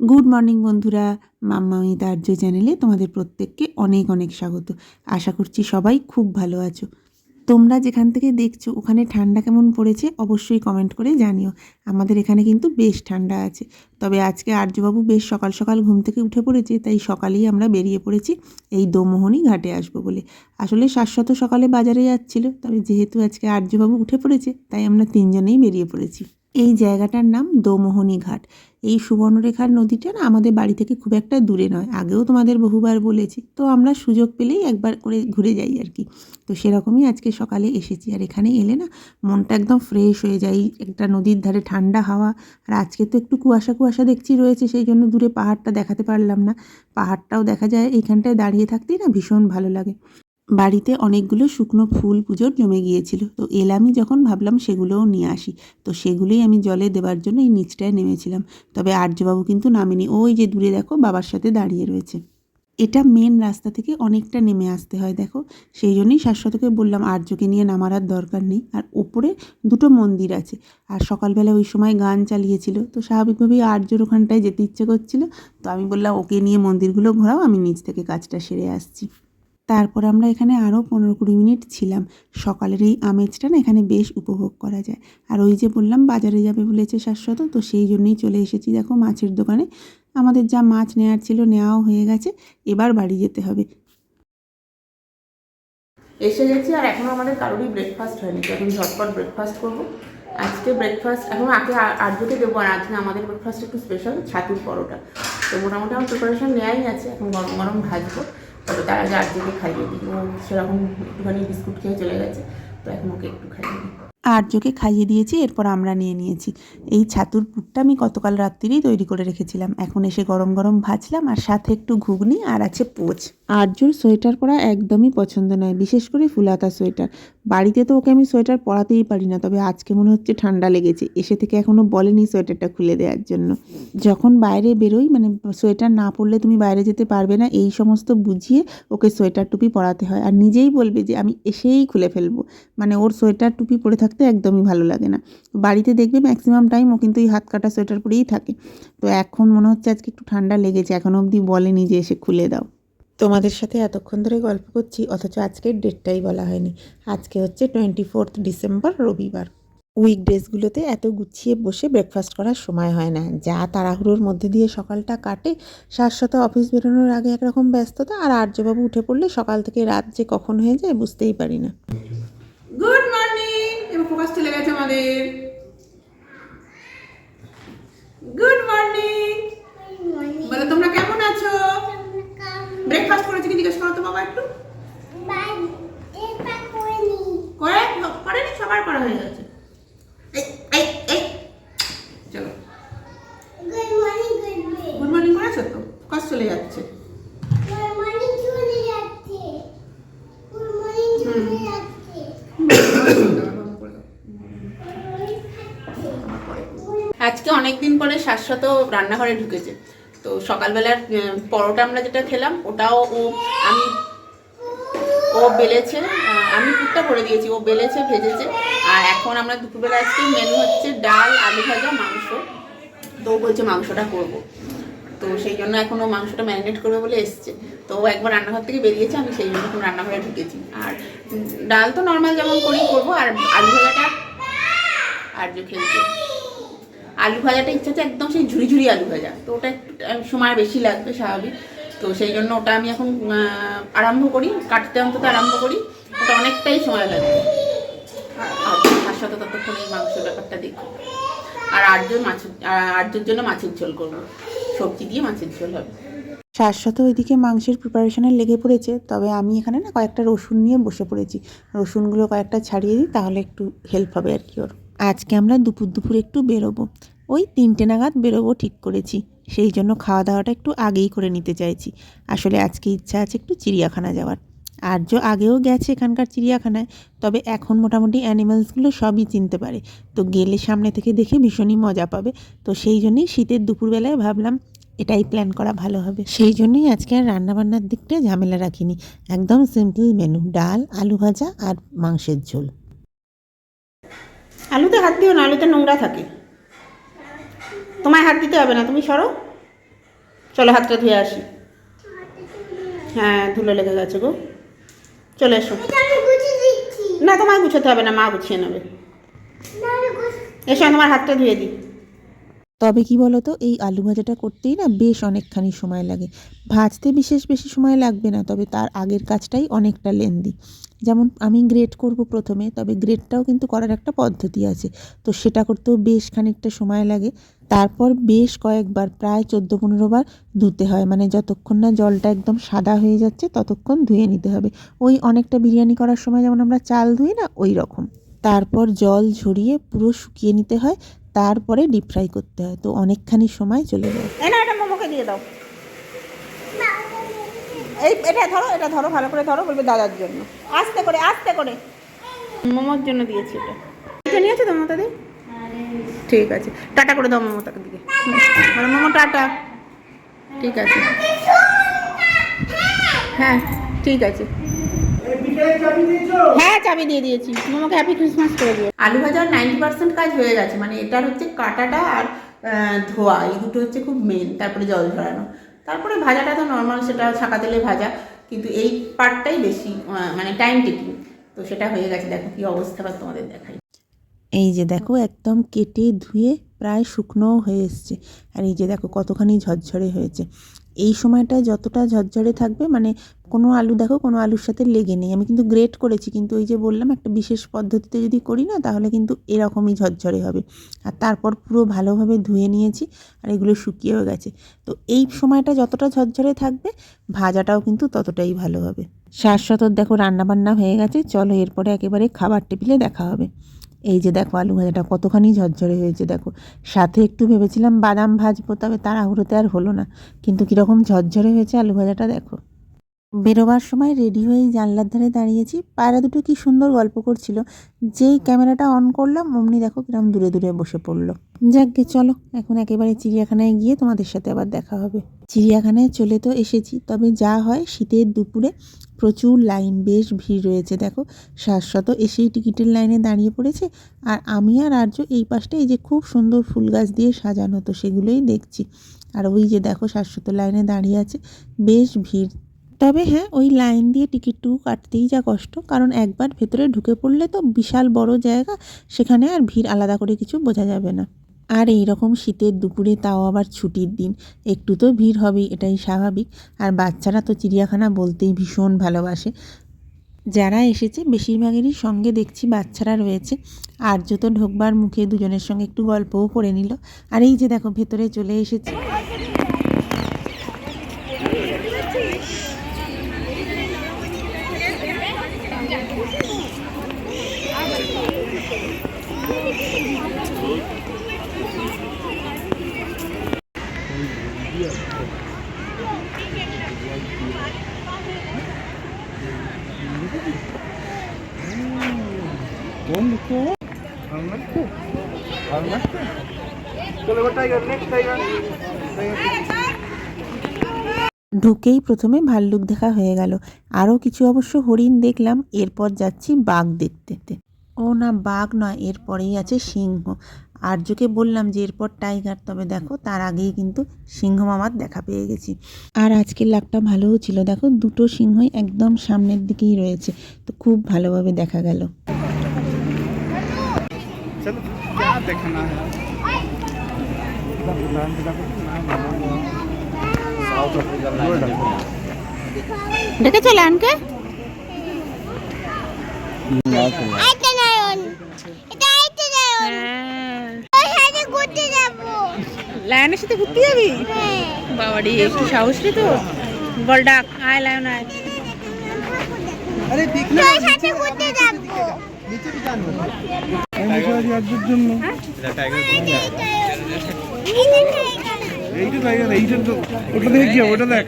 Good morning বন্ধুরা মাম্মামি তার্য চ্যানেলে তোমাদের প্রত্যেককে অনেক অনেক স্বাগত। আশা করছি সবাই খুব ভালো আছো। তোমরা যেখান থেকে দেখছ ওখানে ঠান্ডা কেমন পড়েছে অবশ্যই কমেন্ট করে জানিও। আমাদের এখানে কিন্তু বেশ ঠান্ডা আছে। তবে আজকে আর্যবাবু বেশ সকাল সকাল ঘুম থেকে উঠে পড়েছে, তাই সকালেই আমরা বেরিয়ে পড়েছি এই দোমোহনী ঘাটে আসব বলে। আসলে শাশ্বত সকালে বাজারে যাচ্ছিল, তবে যেহেতু আজকে আর্যবাবু উঠে পড়েছে, তাই আমরা তিনজনেই বেরিয়ে পড়েছি। এই জায়গাটার নাম দোমোহনী ঘাট। এই সুবর্ণরেখার নদীটা না আমাদের বাড়ি থেকে খুব একটা দূরে নয়। আগেও তোমাদের বহুবার বলেছি। তো আমরা সুযোগ পেলেই একবার করে ঘুরে যাই আর কি। তো সেরকমই আজকে সকালে এসেছি। আর এখানে এলে না মনটা একদম ফ্রেশ হয়ে যায়। একটা নদীর ধারে ঠান্ডা হাওয়া। আর আজকে তো একটু কুয়াশা কুয়াশা দেখছি রয়েছে, সেই জন্য দূরে পাহাড়টা দেখাতে পারলাম না। পাহাড়টাও দেখা যায়, এইখানটায় দাঁড়িয়ে থাকতেই না ভীষণ ভালো লাগে। বাড়িতে অনেকগুলো শুকনো ফুল পুজোর জমে গিয়েছিল। তো এলামই যখন, ভাবলাম সেগুলোও নিয়ে আসি। তো সেগুলোই আমি জলে দেবার জন্য এই নিচটায় নেমেছিলাম। তবে আর্যবাবু কিন্তু নামেনি। ওই যে দূরে দেখো, বাবার সাথে দাঁড়িয়ে রয়েছে। এটা মেন রাস্তা থেকে অনেকটা নেমে আসতে হয়, দেখো। সেই জন্যই শাশ্বতকে বললাম, আর্যকে নিয়ে নামার আর দরকার নেই। আর ওপরে দুটো মন্দির আছে। আর সকালবেলা ওই সময় গান চালিয়েছিল। তো স্বাভাবিকভাবেই আর্যর ওখানটায় যেতে ইচ্ছে করছিল। তো আমি বললাম, ওকে নিয়ে মন্দিরগুলো ঘোরাও, আমি নিচ থেকে কাজটা সেরে আসছি। তারপর আমরা এখানে আরও পনেরো কুড়ি মিনিট ছিলাম। সকালের এই আমেজটা না এখানে বেশ উপভোগ করা যায়। আর ওই যে বললাম, বাজারে যাবে বলেছে শাশ্বত, তো সেই জন্যই চলে এসেছি। দেখো মাছের দোকানে। আমাদের যা মাছ নেওয়ার ছিল নেওয়াও হয়ে গেছে। এবার বাড়ি যেতে হবে। এসে গেছি আর এখনও আমাদের কারোরই ব্রেকফাস্ট হয়নি। এখন ঝটপট ব্রেকফাস্ট করব। আজকে ব্রেকফাস্ট এখন আগে আর্যকে দেবো আর আজকে আমাদের ব্রেকফাস্ট একটু স্পেশাল ছাতুর পরোটা। তো মোটামুটি আমার প্রিপারেশন নেওয়াই আছে। এখন গরম গরম ভাজবো। তবে তার আগে আর্যকে খাইয়ে দিই। ও সেরকম একটুখানি বিস্কুট খেয়ে চলে গেছে, তো এখন ওকে একটু খাইয়ে দিই। আর্যকে খাইয়ে দিয়েছি, এরপর আমরা নিয়ে নিয়েছি। এই ছাতুর পুরটা আমি গতকাল রাত্রিরেই তৈরি করে রেখেছিলাম। এখন এসে গরম গরম ভাজলাম, আর সাথে একটু ঘুগনি আর আছে পোচ। আর্যর সোয়েটার পরা একদমই পছন্দ নয়, বিশেষ করে ফুলাতা সোয়েটার। বাড়িতে তো ওকে আমি সোয়েটার পরাতেই পারি না, তবে আজকে মনে হচ্ছে ঠান্ডা লেগেছে। এসে থেকে এখনও বলেনি সোয়েটারটা খুলে দেওয়ার জন্য। যখন বাইরে বেরোই মানে সোয়েটার না পরলে তুমি বাইরে যেতে পারবে না, এই সমস্ত বুঝিয়ে ওকে সোয়েটার টুপি পরাতে হয়। আর নিজেই বলবে যে, আমি এসেই খুলে ফেলব। মানে ওর সোয়েটার টুপি পরে থাকতে একদমই ভালো লাগে না। বাড়িতে দেখবে ম্যাক্সিমাম টাইম ও কিন্তু এই হাত কাটা সোয়েটার পরেই থাকে। তো এখন মনে হচ্ছে আজকে একটু ঠান্ডা লেগেছে, এখন অবধি বলেনি যে, এসে খুলে দাও। তোমাদের সাথে এতক্ষণ ধরে গল্প করছি অথচ আজকের ডেটটাই বলা হয়নি। আজকে হচ্ছে টোয়েন্টি ফোর্থ ডিসেম্বর রবিবার উইকডেজগুলোতে এত গুছিয়ে বসে ব্রেকফাস্ট করার সময় হয় না। যা তাড়াহুড়োর মধ্যে দিয়ে সকালটা কাটে শাশ্বত অফিস বেরোনোর আগে একরকম ব্যস্ততা আর আর্যবাবু উঠে পড়লে সকাল থেকে রাত যে কখন হয়ে যায় বুঝতেই পারি না। গুড মর্নিং এবার ফোকাস চলে গেছে আমাদের। গুড মর্নিং বলো তোমরা কেমন আছো? ব্রেকফাস্ট করেছি কি জিজ্ঞেস করো তো বাবা একটু। করে? করেনি? সবার করা হয়ে গেছে। চলো। গুড মর্নিং করেছ তো? ফোকাস চলে যাচ্ছে। আজকে অনেক দিন পরে শাশ্বত রান্নাঘরে ঢুকেছে। তো সকালবেলার পরোটা আমরা যেটা খেলাম, ওটাও ও, আমি, ও বেলেছে আমি পুরটা করে দিয়েছি, ও বেলেছে, ভেজেছে, আর এখন আমরা দুপুরবেলা আজকে মেনু হচ্ছে ডাল, আলু ভাজা, মাংস। তো বলছে মাংসটা করব। তো সেই জন্য এখন ও মাংসটা ম্যারিনেট করবে বলে এসছে। তো ও একবার রান্নাঘর থেকে বেরিয়েছে, আমি সেই জন্য এখন রান্নাঘরে ঢুকেছি। আর ডাল তো নর্মাল যেমন করেই করব, আর আলু ভাজাটা আর যে খেলছে। আলু ভাজাটা ইচ্ছা হচ্ছে একদম সেই ঝুড়ি ঝুড়ি আলু ভাজা। তো ওটা সময় বেশি লাগবে স্বাভাবিক। তো সেই জন্য ওটা আমি এখন আরম্ভ করি, কাটতে অন্তত আরম্ভ করি। ওটা অনেকটাই সময় লাগবে। তার সাথে ততক্ষণ এই মাংসের ব্যাপারটা দেখো আর আটজন মাছ আটজনের জন্য মাছের ঝোল করব। সবজি দিয়ে মাছের ঝোল হবে। শাশ্বত ওইদিকে মাংসের প্রিপারেশনে লেগে পড়েছে, তবে আমি এখানে না কয়েকটা রসুন নিয়ে বসে পড়েছি। রসুনগুলো কয়েকটা ছাড়িয়ে দিই, তাহলে একটু হেল্প হবে আর কি ওর। আজকে আমরা দুপুর দুপুর একটু বেরোবো। ওই তিনটে নাগাদ বেরোবো ঠিক করেছি। সেই জন্য খাওয়া দাওয়াটা একটু আগেই করে নিতে চাইছি। আসলে আজকে ইচ্ছা আছে একটু চিড়িয়াখানা যাওয়ার। আর্য আগেও গেছে এখানকার চিড়িয়াখানায়, তবে এখন মোটামুটি অ্যানিমালসগুলো সবই চিনতে পারে। তো গেলে সামনে থেকে দেখে ভীষণই মজা পাবে। তো সেই জন্যই শীতের দুপুরবেলায় ভাবলাম এটাই প্ল্যান করা ভালো হবে। সেই জন্যই আজকে আর রান্নাবান্নার দিকটা ঝামেলা রাখিনি। একদম সিম্পল মেনু ডাল, আলু ভাজা আর মাংসের ঝোল। আলুতে হাত দিও না আলুতে নোংরা থাকে। তোমায় হাত দিতে হবে না তুমি সরো। চলো হাতটা ধুয়ে আসি। হ্যাঁ ধুলো লেগে গেছে গো। চলে এসো। না তোমায় গুছোতে হবে না মা গুছিয়ে নেবে। এসো তোমার হাতটা ধুয়ে দিই। তবে কি বলতো, এই আলু ভাজাটা করতেই না বেশ অনেকখানি সময় লাগে। ভাজতে বিশেষ বেশি সময় লাগবে না, তবে তার আগের কাজটাই অনেকটা লেন্দি। যেমন আমি গ্রেট করব প্রথমে, তবে গ্রেটটাও কিন্তু করার একটা পদ্ধতি আছে। তো সেটা করতেও বেশ খানিকটা সময় লাগে। তারপর বেশ কয়েকবার, প্রায় চোদ্দ পনেরো বার ধুতে হয়। মানে যতক্ষণ না জলটা একদম সাদা হয়ে যাচ্ছে, ততক্ষণ ধুয়ে নিতে হবে। ওই অনেকটা বিরিয়ানি করার সময় যেমন আমরা চাল ধুই না, ওই রকম। তারপর জল ঝরিয়ে পুরো শুকিয়ে নিতে হয়। তারপরে ডিপ ফ্রাই করতে হয়। তো অনেকখানি সময় চলে যায়। এই না এটা মোমোকে দিয়ে দাও। এই এটা ধরো এটা ধরো ভালো করে ধরো বলবে দাদার জন্য। আস্তে করে আস্তে করে। মোমোর জন্য দিয়েছি এটা। এটা নিয়েছো তো মমতাদি ঠিক আছে। টাটা করে দাও মমতাকে দিকে। মানে মোমো টাটা। ঠিক আছে। হ্যাঁ ঠিক আছে। হ্যাঁ চাবি দিয়ে দিয়েছি। মোমোকে হ্যাপি ক্রিসমাস করে দিও। আলু ভাজার নাইনটি পার্সেন্ট কাজ হয়ে গেছে। মানে এটার হচ্ছে কাটাটা আর ধোয়া এই দুটো হচ্ছে খুব মেন তারপরে জল ঝরানো। তারপরে ভাজাটা তো নর্মাল সেটা ছাকা তেলে ভাজা। কিন্তু এই পার্টটাই বেশি মানে টাইম টেকিং তো সেটা হয়ে গেছে। দেখো কি অবস্থা বা তোমাদের দেখাই। এই যে দেখো একদম কেটে ধুয়ে প্রায় শুকনোও হয়ে এসছে। আর এই যে দেখো কতখানি ঝরঝরে হয়েছে। এই সময়টা যতটা ঝরঝরে থাকবে মানে কোনো আলু দেখো, কোনো আলুর সাথে লেগে নেই। আমি কিন্তু গ্রেট করেছি, কিন্তু ওই যে বললাম, একটা বিশেষ পদ্ধতিতে যদি করি না, তাহলে কিন্তু এরকমই ঝরঝরে হবে। আর তারপর পুরো ভালোভাবে ধুয়ে নিয়েছি, আর এগুলো শুকিয়েও গেছে। তো এই সময়টা যতটা ঝরঝরে থাকবে, ভাজাটাও কিন্তু ততটাই ভালো হবে। শাশ্বতর দেখো রান্নাবান্না হয়ে গেছে, চলো এরপরে একেবারে খাবার টেবিলে দেখা হবে। এই যে দেখো আলু ভাজাটা, কতখানি ঝরঝরে হয়েছে দেখো। সাথে একটু ভেবেছিলাম বাদাম ভাজবো, তবে তাড়াহুড়োতে আর হলো না। কিন্তু কীরকম ঝরঝরে হয়েছে আলু ভাজাটা দেখো। বেরোবার সময় রেডি হয়ে জানলার ধারে দাঁড়িয়েছি। পায়রা দুটো কি সুন্দর গল্প করছিল। যেই ক্যামেরাটা অন করলাম, অমনি দেখো কিরম দূরে দূরে বসে পড়ল। যাকগে, চলো, এখন একেবারে চিড়িয়াখানায় গিয়ে তোমাদের সাথে আবার দেখা হবে। চিড়িয়াখানায় চলে তো এসেছি, তবে যা হয় শীতের দুপুরে প্রচুর লাইন, বেশ ভিড় রয়েছে, দেখো। শাশ্বত এসেই টিকিটের লাইনে দাঁড়িয়ে পড়েছে, আর আমি আর আর্য এই পাশটা এই যে খুব সুন্দর ফুল গাছ দিয়ে সাজানো, তো সেগুলোই দেখছি। আর ওই যে দেখো শাশ্বত লাইনে দাঁড়িয়ে আছে, বেশ ভিড়। তবে হ্যাঁ ওই লাইন দিয়ে টিকিটটুকু কাটতেই যা কষ্ট। কারণ একবার ভেতরে ঢুকে পড়লে তো বিশাল বড় জায়গা, সেখানে আর ভিড় আলাদা করে কিছু বোঝা যাবে না। আর এই রকম শীতের দুপুরে তাও আবার ছুটির দিন। একটু তো ভিড় হবেই, এটাই স্বাভাবিক। আর বাচ্চারা তো চিড়িয়াখানা বলতেই ভীষণ ভালোবাসে। যারা এসেছে, বেশিরভাগেরই সঙ্গে দেখছি বাচ্চারা রয়েছে। আর্য তো ঢোকবার মুখে দুজনের সঙ্গে একটু গল্পও করে নিল। আর এই যে দেখো, ভেতরে চলে এসেছে। ঢুকেই প্রথমে ভাল্লুক দেখা হয়ে গেল। আরও কিছু অবশ্য হরিণ দেখলাম, এরপর যাচ্ছি বাঘ দেখতে। ও না, বাঘ নয়, এরপরেই আছে সিংহ। আর্যকে বললাম যে, এরপর টাইগার, তবে দেখো, তার আগেই কিন্তু সিংহ মামার দেখা পেয়ে গেছি। আর আজকের লাকটা ভালোও ছিল। দেখো, দুটো সিংহই একদম সামনের দিকেই রয়েছে। তো খুব ভালোভাবে দেখা গেল। चलो क्या देखना है ডেকেছে লায়নকে আইতে নয়ন এটা আইতে নয়ন ওই সাথে ঘুরতে যাবো লায়নের সাথে ঘুরতে যাবি হ্যাঁ বাবারি কি সাহস রে তো বল ডাক আয় লায়ন আয় अरे देखना ওই সাথে ঘুরতে যাবো नीचे भी जानो আজকের জন্য। এইটা টাইগার এইটা তো ওটা দেখে কি ওটা দেখ।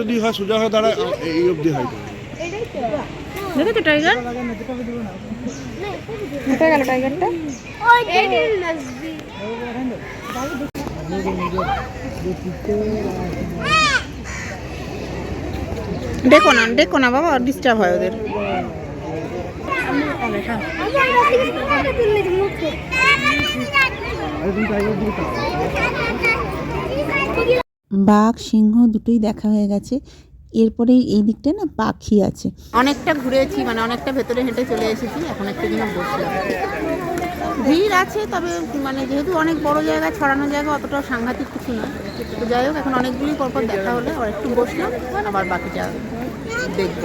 যদি হয় সোজা হয় দাঁড়া এই অবধি হয়। দেখেছ টাইগার কোথায় গেল টাইগারটা নজদি দেখো না দেখো না বাবা ডিস্টার্ব হয় ওদের। বাঘ সিংহ দুটোই দেখা হয়ে গেছে। এরপরে এই দিকটায় না পাখি আছে। অনেকটা ঘুরেছি মানে অনেকটা ভেতরে হেঁটে চলে এসেছি এখন একটু দিনে বসলাম। ভিড় আছে তবে মানে যেহেতু অনেক বড় জায়গা ছড়ানো জায়গা অতটা সাংঘাতিক কিছু না তো যাই হোক এখন অনেকগুলি পরপর দেখা হলে আবার একটু বসলাম আবার বাকিটা দেখব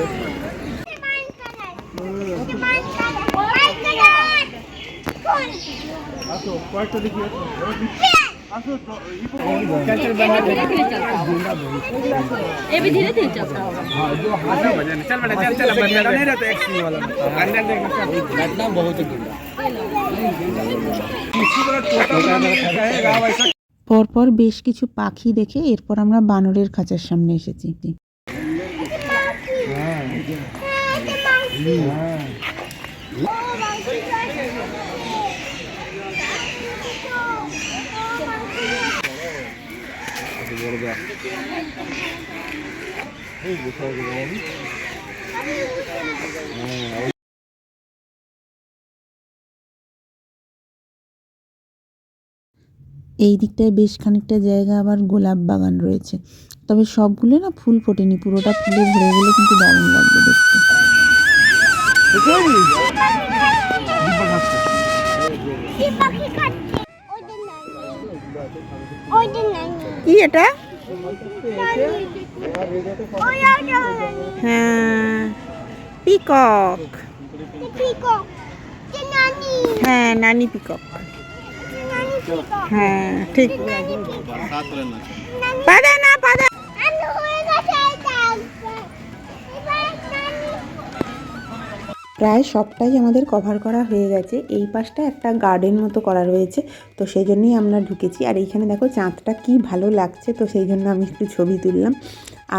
আসো পরপর বেশ কিছু পাখি দেখে এরপর আমরা বানরের খাঁচার সামনে এসেছি দিকটায় বেশ খানিকটা জায়গা আবার গোলাপ বাগান রয়েছে। তবে সবগুলো না ফুল ফোটেনি পুরোটা ফুলে ভরে গেলে কিন্তু দারুণ লাগবে দেখতে। কি এটা? হ্যাঁ পিকক। হ্যাঁ নানি পিকক। হ্যাঁ ঠিক। পাদা না প্রায় সবটাই আমাদের কভার করা হয়ে গেছে। এই পাশটা একটা গার্ডেন মতো করা রয়েছে। তো সেই জন্যই আমরা ঢুকেছি। আর এইখানে দেখো, চাঁদটা কি ভালো লাগছে। তো সেই জন্য আমি একটু ছবি তুললাম।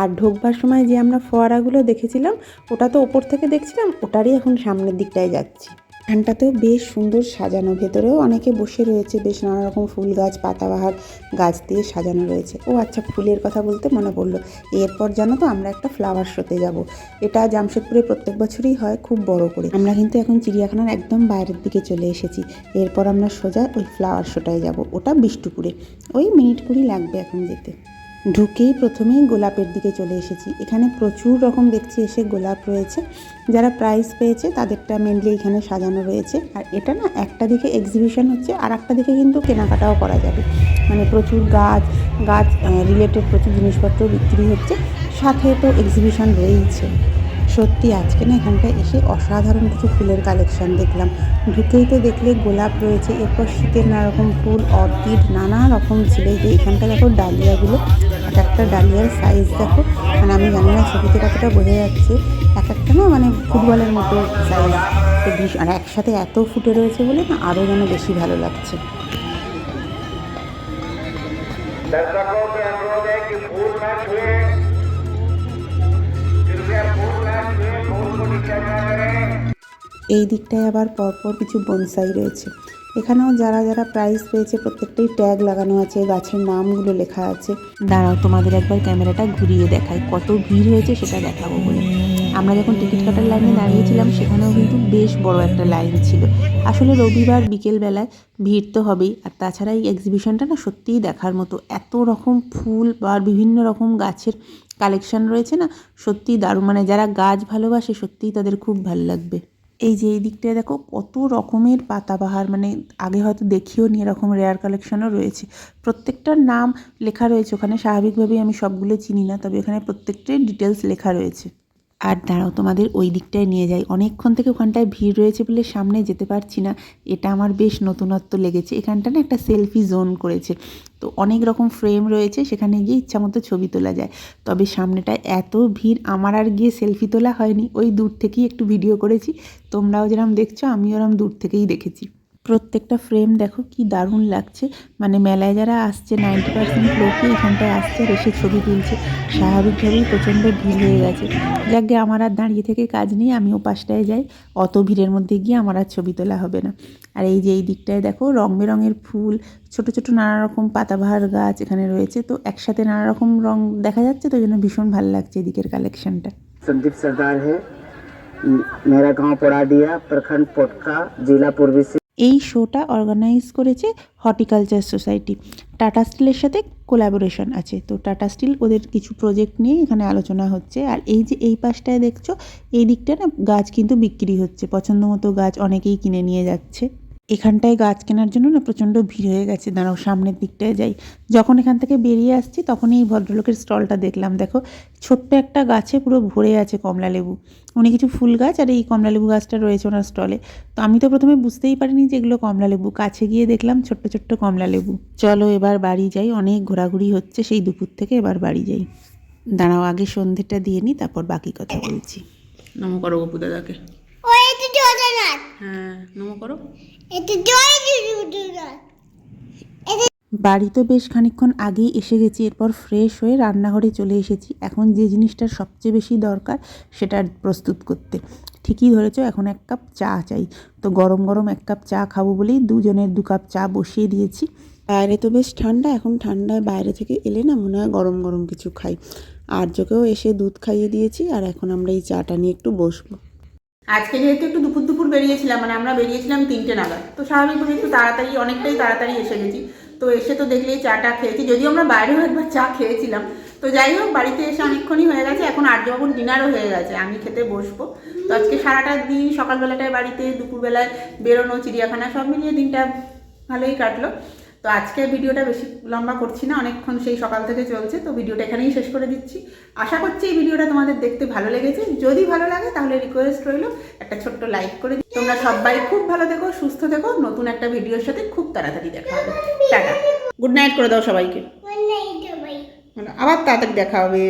আর ঢোকবার সময় যে আমরা ফোয়ারাগুলো দেখেছিলাম, ওটা তো ওপর থেকে দেখছিলাম, ওটারই এখন সামনের দিকটায় যাচ্ছি। এখানটাতেও বেশ সুন্দর সাজানো। ভেতরেও অনেকে বসে রয়েছে, বেশ নানা রকম ফুল গাছ, পাতাবাহার গাছ দিয়ে সাজানো রয়েছে। ও আচ্ছা ফুলের কথা বলতে মনে পড়ল। এরপর জানো তো, আমরা একটা ফ্লাওয়ার শোতে যাব। এটা জামশেদপুরে প্রত্যেক বছরই হয়, খুব বড় করে। আমরা কিন্তু এখন চিড়িয়াখানার একদম বাইরের দিকে চলে এসেছি। এরপর আমরা সোজা ওই ফ্লাওয়ার শোটায় যাব। ওটা বিষ্টুপুরে ওই মিনিট কুড়ি লাগবে এখন যেতে। ঢুকেই প্রথমেই গোলাপের দিকে চলে এসেছি। এখানে প্রচুর রকম দেখছি এসে গোলাপ রয়েছে। যারা প্রাইজ পেয়েছে, তাদেরটা মেনলি এখানে সাজানো রয়েছে। আর এটা না একটা দিকে এক্সিবিশন হচ্ছে, আর একটা দিকে কিন্তু কেনাকাটাও করা যাবে। মানে প্রচুর গাছ গাছ রিলেটেড প্রচুর জিনিসপত্র বিক্রি হচ্ছে। সাথে তো এক্সিবিশন রয়েইছে। সত্যি আজকে না এখানটায় এসে অসাধারণ কিছু ফুলের কালেকশন দেখলাম ঢুকেই তো দেখলে গোলাপ রয়েছে এরপর শীতের নানা রকম ফুল অর্কিড নানা রকম ছিল এই যে এখানটা দেখো ডালিয়াগুলো এক একটা ডালিয়ার সাইজ দেখো মানে আমি জানি না ছবিতে কতটা বোঝা যাচ্ছে এক একটা না মানে ফুটবলের মতো সাইজ তো ভীষণ আর একসাথে এত ফুটে রয়েছে বলে না আরও যেন বেশি ভালো লাগছে दर्शकों से अनुरोध है कि फूल न छुए এই দিকটায় আবার পরপর কিছু বনসাই রয়েছে। এখানেও যারা যারা প্রাইজ পেয়েছে, প্রত্যেকটাই ট্যাগ লাগানো আছে, গাছের নামগুলো লেখা আছে। দাঁড়াও, তোমাদের একবার ক্যামেরাটা ঘুরিয়ে দেখাই, কত ভিড় হয়েছে সেটা দেখাবো বলে। আমরা যখন টিকিট কাটার লাইনে দাঁড়িয়েছিলাম, সেখানেও কিন্তু বেশ বড় একটা লাইন ছিল। আসলে রবিবার বিকেলবেলায় ভিড় তো হবেই, আর তাছাড়া এই এক্সিবিশনটা না সত্যিই দেখার মতো। এত রকম ফুল বা বিভিন্ন রকম গাছের কালেকশন রয়েছে না, সত্যিই দারুণ। মানে যারা গাছ ভালোবাসে, সত্যিই তাদের খুব ভালো লাগবে। এই যে এই দিকটায় দেখো, কত রকমের পাতাবাহার মানে আগে হয়তো দেখিও নি এরকম রেয়ার কালেকশনও রয়েছে। প্রত্যেকটার নাম লেখা রয়েছে, ওখানে স্বাভাবিকভাবেই আমি সবগুলো চিনি না, তবে এখানে প্রত্যেকটাই ডিটেলস লেখা রয়েছে। আর দাঁড়াও, তোমাদের ওই দিকটায় নিয়ে যাই। অনেকক্ষণ থেকে ওখানটায় ভিড় রয়েছে বলে সামনে যেতে পারছি না। এটা আমার বেশ নতুনত্ব লেগেছে। এখানটা না একটা সেলফি জোন করেছে। তো অনেক রকম ফ্রেম রয়েছে, সেখানে গিয়ে ইচ্ছা মতো ছবি তোলা যায়। তবে সামনেটায় এত ভিড়, আমার আর গিয়ে সেলফি তোলা হয়নি। ওই দূর থেকেই একটু ভিডিও করেছি। তোমরাও যেরকম দেখছ, আমিও ওরম দূর থেকেই দেখেছি। প্রত্যেকটা ফ্রেম দেখো কি দারুণ লাগছে। মানে মেলায় যারা আসছে, নাইনটি পার্সেন্ট লোকই এখানটায় আসছে এসে ছবি তুলছে। স্বাভাবিকভাবেই প্রচণ্ড ভিড় হয়ে গেছে যাকে আমার আর দাঁড়িয়ে থেকে কাজ নেই আমি ও পাশটায় যাই অত ভিড়ের মধ্যে গিয়ে আমার আর ছবি তোলা হবে না আর এই যে এই দিকটায় দেখো রং বেরঙের ফুল ছোট ছোট নানা রকম পাতাবাহার গাছ এখানে রয়েছে তো একসাথে নানা রকম রং দেখা যাচ্ছে তো ওই জন্য ভীষণ ভালো লাগছে এদিকের কালেকশনটা संदीप सरदार है म- मेरा गांव पड़ाडिया प्रखंड पोटका जिला पूर्वी से এই শোটা অর্গানাইজ করেছে হর্টিকালচার সোসাইটি টাটা স্টিলের সাথে কোলাবোরেশন আছে। তো টাটা স্টিল ওদের কিছু প্রজেক্ট নিয়ে এখানে আলোচনা হচ্ছে। আর এই যে এই পাশটায় দেখছ, এই দিকটা না গাছ কিন্তু বিক্রি হচ্ছে। পছন্দ মতো গাছ অনেকেই কিনে নিয়ে যাচ্ছে। এখানটায় গাছ কেনার জন্য না প্রচণ্ড ভিড় হয়ে গেছে। দাঁড়াও সামনের দিকটায় যাই। যখন এখান থেকে বেরিয়ে আসছি তখনই এই ভদ্রলোকের স্টলটা দেখলাম। দেখো ছোট্ট একটা গাছে পুরো ভরে আছে কমলা লেবু। উনি কিছু ফুল গাছ আর এই কমলা লেবু গাছটা রয়েছে ওনার স্টলে। তো আমি তো প্রথমে বুঝতেই পারিনি যে এগুলো কমলা লেবু। কাছে গিয়ে দেখলাম ছোট্ট ছোট্ট কমলা লেবু। চলো এবার বাড়ি যাই। অনেক ঘোরাঘুরি হচ্ছে সেই দুপুর থেকে এবার বাড়ি যাই। দাঁড়াও আগে সন্ধ্যেটা দিয়ে নিই তারপর বাকি কথা বলছি। নমো করো গপু দাদাকে। হ্যাঁ নমো করো। বাড়ি তো বেশ খানিকক্ষণ আগেই এসে গেছি, এরপর ফ্রেশ হয়ে রান্নাঘরে চলে এসেছি। এখন যে জিনিসটার সবচেয়ে বেশি দরকার সেটা প্রস্তুত করতে। ঠিকই ধরেছো, এখন এক কাপ চা চাই। তো গরম গরম এক কাপ চা খাব বলেই দুজনের দু কাপ চা বসিয়ে দিয়েছি। বাইরে তো বেশ ঠান্ডা, এখন ঠান্ডায় বাইরে থেকে এলে না মনে হয় গরম গরম কিছু খাই। আর্যকেও এসে দুধ খাইয়ে দিয়েছি, আর এখন আমরা এই চাটা নিয়ে একটু বসবো। আজকে যেহেতু একটু দুপুর দুপুর বেরিয়েছিলাম মানে আমরা বেরিয়েছিলাম তিনটে নাগাদ। তো স্বাভাবিকভাবে একটু তাড়াতাড়ি, অনেকটাই তাড়াতাড়ি এসে গেছি। তো এসে তো দেখলেই চাটা খেয়েছি, যদিও আমরা বাইরেও একবার চা খেয়েছিলাম। তো যাই হোক, বাড়িতে এসে অনেকক্ষণই হয়ে গেছে, এখন আর্যবাবুর ডিনারও হয়ে গেছে, আমি খেতে বসবো। তো আজকে সারাটা দিন সকালবেলাটায় বাড়িতে, দুপুরবেলায় বেরোনো, চিড়িয়াখানা, সব মিলিয়ে দিনটা ভালোই কাটলো। তো আজকে ভিডিওটা বেশি লম্বা করছি না অনেকক্ষণ সেই সকাল থেকে চলছে তো ভিডিওটা এখানেই শেষ করে দিচ্ছি। আশা করছি এই ভিডিওটা তোমাদের দেখতে ভালো লেগেছে। যদি ভালো লাগে তাহলে রিকোয়েস্ট রইল একটা ছোট্ট লাইক করে। তোমরা সবাই খুব ভালো থেকো সুস্থ থেকো নতুন একটা ভিডিওর সাথে খুব তাড়াতাড়ি দেখা হবে। টাটা। গুড নাইট করে দাও সবাইকে. আবার তাড়াতাড়ি দেখা হবে।